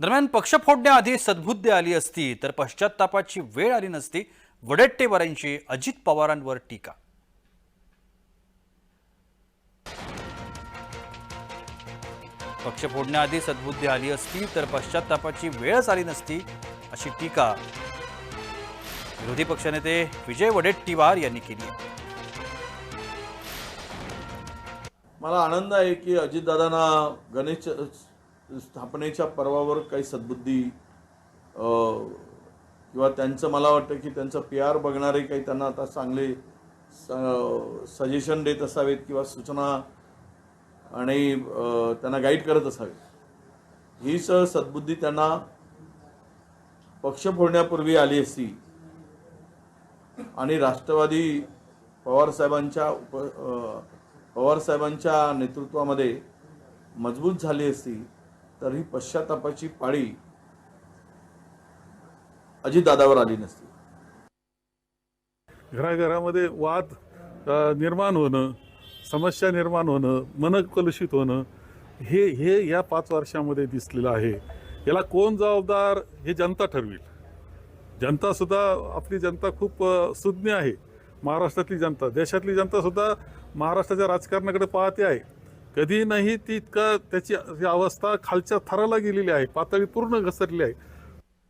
दरम्यान पक्ष फोडण्याआधी सद्बुद्धी आली असती तर पश्चातापाची वेळ आली नसती वडेट्टेवारांची अजित पवारांवर टीका. पक्ष फोडण्याआधी सद्बुद्धी आली असती तर पश्चातापाची वेळच आली नसती अशी टीका विरोधी पक्षनेते विजय वडेट्टीवार यांनी केली मला आनंद आहे की अजितदादांना गणेश स्थापनेच्या पर्वावर काही सद्बुद्धी किंवा त्यांचं मला वाटतं की त्यांचं पी आर बघणारे काही त्यांना आता चांगले सजेशन देत असावेत किंवा सूचना आणि त्यांना गाईड करत असावेत. हीच सद्बुद्धी त्यांना पक्ष फोडण्यापूर्वी आली असती आणि राष्ट्रवादी पवारसाहेबांच्या उप पवारसाहेबांच्या नेतृत्वामध्ये मजबूत झाली असती तर ही पश्चातापाची पाळी अजितदादावर आली नसती. घराघरामध्ये वाद निर्माण होणं समस्या निर्माण होणं मन कलुषित होणं हे हे या पाच वर्षामध्ये दिसलेलं आहे. याला कोण जबाबदार हे जनता ठरवेल. जनतासुद्धा आपली जनता खूप सुज्ञ आहे. महाराष्ट्रातली जनता देशातली जनतासुद्धा महाराष्ट्राच्या राजकारणाकडे पाहते आहे. कधी नाही ती इतका त्याची ही अवस्था खालच्या थराला गेलेली आहे पातळी पूर्ण घसरली आहे.